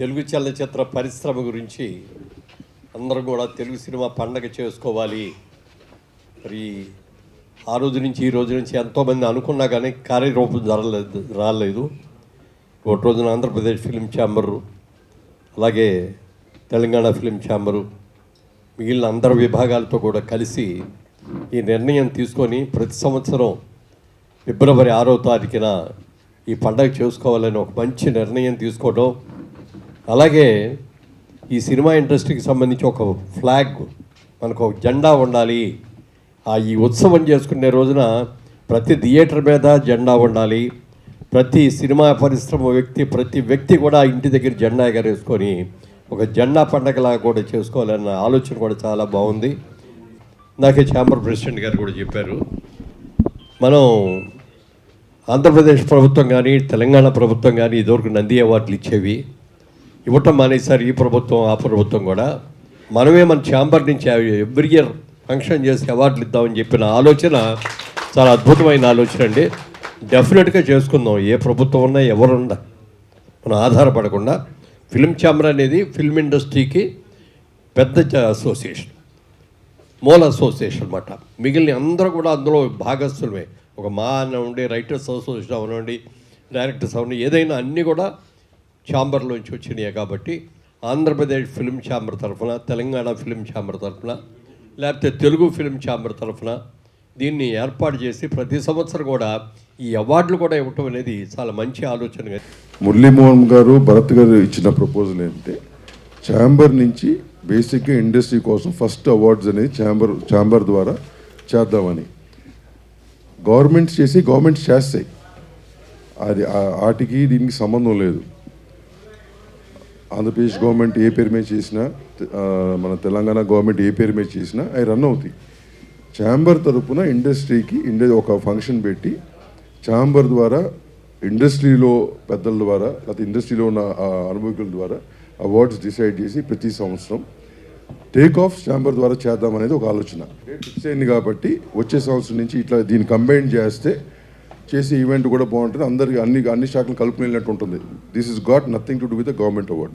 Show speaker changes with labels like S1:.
S1: తెలుగు చలనచిత్ర పరిశ్రమ గురించి అందరూ కూడా తెలుగు సినిమా పండగ చేసుకోవాలి. మరి ఆ రోజు నుంచి ఈ రోజు నుంచి ఎంతోమంది అనుకున్నా కానీ కార్యరూపం జరలేదు రాలేదు. ఒక రోజున ఆంధ్రప్రదేశ్ ఫిలిం ఛాంబరు అలాగే తెలంగాణ ఫిలిం ఛాంబరు మిగిలిన అందరి విభాగాలతో కూడా కలిసి ఈ నిర్ణయం తీసుకొని ప్రతి సంవత్సరం ఫిబ్రవరి ఆరో తారీఖున ఈ పండగ చేసుకోవాలని ఒక మంచి నిర్ణయం తీసుకోవడం అలాగే ఈ సినిమా ఇండస్ట్రీకి సంబంధించి ఒక ఫ్లాగ్ మనకు ఒక జెండా ఉండాలి. ఆ ఈ ఉత్సవం చేసుకునే రోజున ప్రతి థియేటర్ మీద జెండా ఉండాలి. ప్రతి సినిమా పరిశ్రమ వ్యక్తి ప్రతి వ్యక్తి కూడా ఇంటి దగ్గర జెండా ఎగరేసుకొని ఒక జెండా పండగలాగా కూడా చేసుకోవాలన్న ఆలోచన కూడా చాలా బాగుంది. నాకే ఛాంబర్ ప్రెసిడెంట్ గారు కూడా చెప్పారు. మనం ఆంధ్రప్రదేశ్ ప్రభుత్వం కానీ తెలంగాణ ప్రభుత్వం కానీ ఇదివరకు నంది అవార్డులు ఇచ్చేవి. ఇవ్వటం మానేశారు ఈ ప్రభుత్వం ఆ ప్రభుత్వం కూడా. మనమే మన ఛాంబర్ నుంచి ఎవ్రీ ఇయర్ ఫంక్షన్ చేసి అవార్డులు ఇద్దామని చెప్పిన ఆలోచన చాలా అద్భుతమైన ఆలోచన అండి. డెఫినెట్గా చేసుకుందాం. ఏ ప్రభుత్వం ఉన్నా ఎవరున్నా మనం ఆధారపడకుండా ఫిల్మ్ ఛాంబర్ అనేది ఫిల్మ్ ఇండస్ట్రీకి పెద్ద అసోసియేషన్. మూల అసోసియేషన్ అనమాట మిగిలిన అందరూ కూడా అందులో భాగస్థులమే ఒక మా అనండి రైటర్స్ అసోసియేషన్ అవనండి డైరెక్టర్స్ అవనండి ఏదైనా అన్నీ కూడా ఛాంబర్లోంచి వచ్చినాయి కాబట్టి ఆంధ్రప్రదేశ్ ఫిలిం ఛాంబర్ తరఫున తెలంగాణ ఫిలిం ఛాంబర్ తరఫున లేకపోతే తెలుగు ఫిలిం ఛాంబర్ తరఫున దీన్ని ఏర్పాటు చేసి ప్రతి సంవత్సరం కూడా ఈ అవార్డులు కూడా ఇవ్వటం అనేది చాలా మంచి ఆలోచన
S2: మురళీమోహన్ గారు భరత్ గారు ఇచ్చిన ప్రపోజల్ ఏంటంటే ఛాంబర్ నుంచి బేసిక్గా ఇండస్ట్రీ కోసం ఫస్ట్ అవార్డ్స్ అనేది ఛాంబర్ ఛాంబర్ ద్వారా చేద్దామని. గవర్నమెంట్స్ చేసి గవర్నమెంట్స్ చేస్తాయి. అది ఆటికి వాటికి దీనికి సంబంధం లేదు. ఆంధ్రప్రదేశ్ గవర్నమెంట్ ఏ పేరు మీద చేసినా మన తెలంగాణ గవర్నమెంట్ ఏ పేరు మీద చేసినా అవి రన్ అవుతాయి. ఛాంబర్ తరపున ఇండస్ట్రీకి ఇండ ఒక ఫంక్షన్ పెట్టి ఛాంబర్ ద్వారా ఇండస్ట్రీలో పెద్దల ద్వారా లేకపోతే ఇండస్ట్రీలో ఉన్న అనుభవికుల అనుభవకుల ద్వారా అవార్డ్స్ డిసైడ్ చేసి ప్రతి సంవత్సరం టేక్ ఆఫ్ ఛాంబర్ ద్వారా చేద్దాం అనేది ఒక ఆలోచన. డేట్ ఫిక్స్ అయింది కాబట్టి వచ్చే సంవత్సరం నుంచి ఇట్లా దీన్ని కంబైన్ చేస్తే చేసే ఈవెంట్ కూడా బాగుంటుంది. అందరికి అన్ని అన్ని శాఖలు కలుపుకునేటట్టు ఉంటుంది. This is got nothing to do with the government award